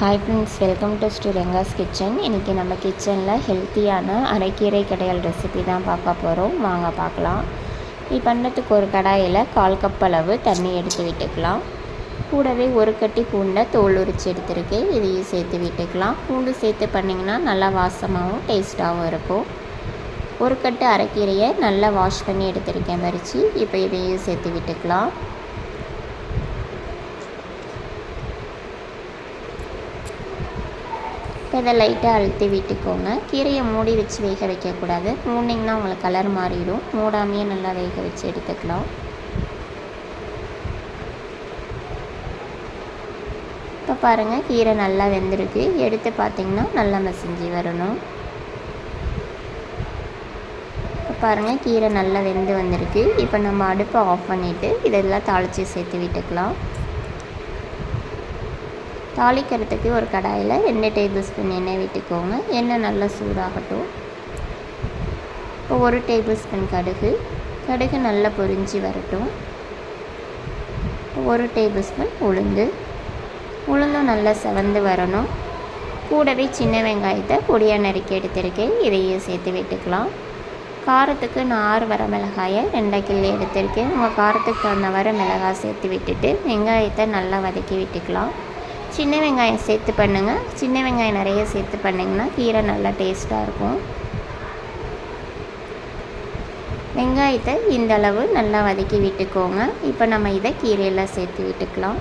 Hi friends welcome to Sriranga's kitchen இன்றைக்கி நம்ம கிச்சனில் ஹெல்த்தியான அரைக்கீரை கடையல் ரெசிபி தான் பார்க்க போகிறோம் வாங்க பார்க்கலாம். இது பண்ணுறதுக்கு ஒரு கடாயில் கால் கப் அளவு தண்ணி எடுத்து விட்டுக்கலாம். கூடவே ஒரு கட்டி பூண்டை தோல் உரித்து எடுத்துருக்கு இதையும் சேர்த்து விட்டுக்கலாம். பூண்டு சேர்த்து பண்ணிங்கன்னா நல்லா வாசமாகவும் டேஸ்ட்டாகவும் இருக்கும். ஒரு கட்டு அரைக்கீரையை நல்லா வாஷ் பண்ணி எடுத்துருக்கேன் மறித்து இப்போ இதையும் சேர்த்து விட்டுக்கலாம். இப்போ இதை லைட்டாக அழுத்தி விட்டுக்கோங்க. கீரையை மூடி வச்சு வேக வைக்கக்கூடாது. மூடிங்கன்னா உங்களுக்கு கலர் மாறிடும். மூடாமையே நல்லா வேக வச்சு எடுத்துக்கலாம். இப்போ பாருங்கள் கீரை நல்லா வெந்திருக்கு. எடுத்து பார்த்திங்கன்னா நல்லா மசிஞ்சு வரணும். இப்போ பாருங்கள் கீரை நல்லா வெந்து வந்திருக்கு. இப்போ நம்ம அடுப்பை ஆஃப் பண்ணிவிட்டு இதெல்லாம் தாளித்து சேர்த்து விட்டுக்கலாம். தாளிக்கிறதுக்கு ஒரு கடாயில் ரெண்டு டேபிள் ஸ்பூன் எண்ணெய் விட்டுக்கோங்க. எண்ணெய் நல்லா சூடாகட்டும். இப்போ ஒரு டேபிள் ஸ்பூன் கடுகு. கடுகு நல்லா பொரிஞ்சு வரட்டும். ஒரு டேபிள் ஸ்பூன் உளுந்து. உளுந்தும் நல்லா செவந்து வரணும். கூடவே சின்ன வெங்காயத்தை பொடியாக நறுக்கி எடுத்திருக்கேன். இதையும் சேர்த்து விட்டுக்கலாம். காரத்துக்கு நான் ஆறு வர மிளகாயை ரெண்டை கிள்ளி எடுத்திருக்கேன். உங்கள் காரத்துக்கு தகுந்த வர மிளகாய் சேர்த்து விட்டுட்டு வெங்காயத்தை நல்லா வதக்கி விட்டுக்கலாம். சின்ன வெங்காயம் சேர்த்து பண்ணுங்கள் சின்ன வெங்காயம் நிறைய சேர்த்து பண்ணிங்கன்னா கீரை நல்லா டேஸ்ட்டாக இருக்கும். வெங்காயத்தை இந்த அளவு நல்லா வதக்கி விட்டுக்கோங்க. இப்போ நம்ம இதை கீரையெல்லாம் சேர்த்து விட்டுக்கலாம்.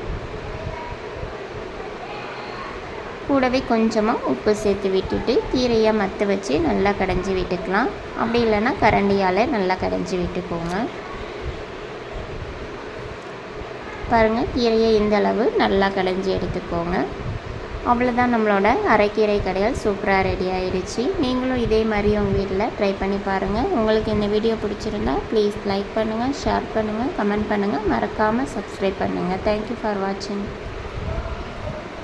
கூடவே கொஞ்சமாக உப்பு சேர்த்து விட்டுட்டு கீரையை மற்ற வச்சு நல்லா கடைஞ்சி விட்டுக்கலாம். அப்படி இல்லைன்னா கரண்டியால் நல்லா கடைஞ்சி விட்டுக்கோங்க. பாருங்கள் கீரையை இந்த அளவு நல்லா கடைஞ்சி எடுத்துக்கோங்க. அவ்வளோதான் நம்மளோட அரைக்கீரை கடையால் சூப்பராக ரெடி ஆகிடுச்சு நீங்களும் இதே மாதிரி உங்கள் வீட்டில் ட்ரை பண்ணி பாருங்கள் உங்களுக்கு இந்த வீடியோ பிடிச்சிருந்தா ப்ளீஸ் லைக் பண்ணுங்கள் ஷேர் பண்ணுங்கள் கமெண்ட் பண்ணுங்கள் மறக்காமல் சப்ஸ்கிரைப் பண்ணுங்கள் தேங்க்யூ ஃபார் வாட்சிங்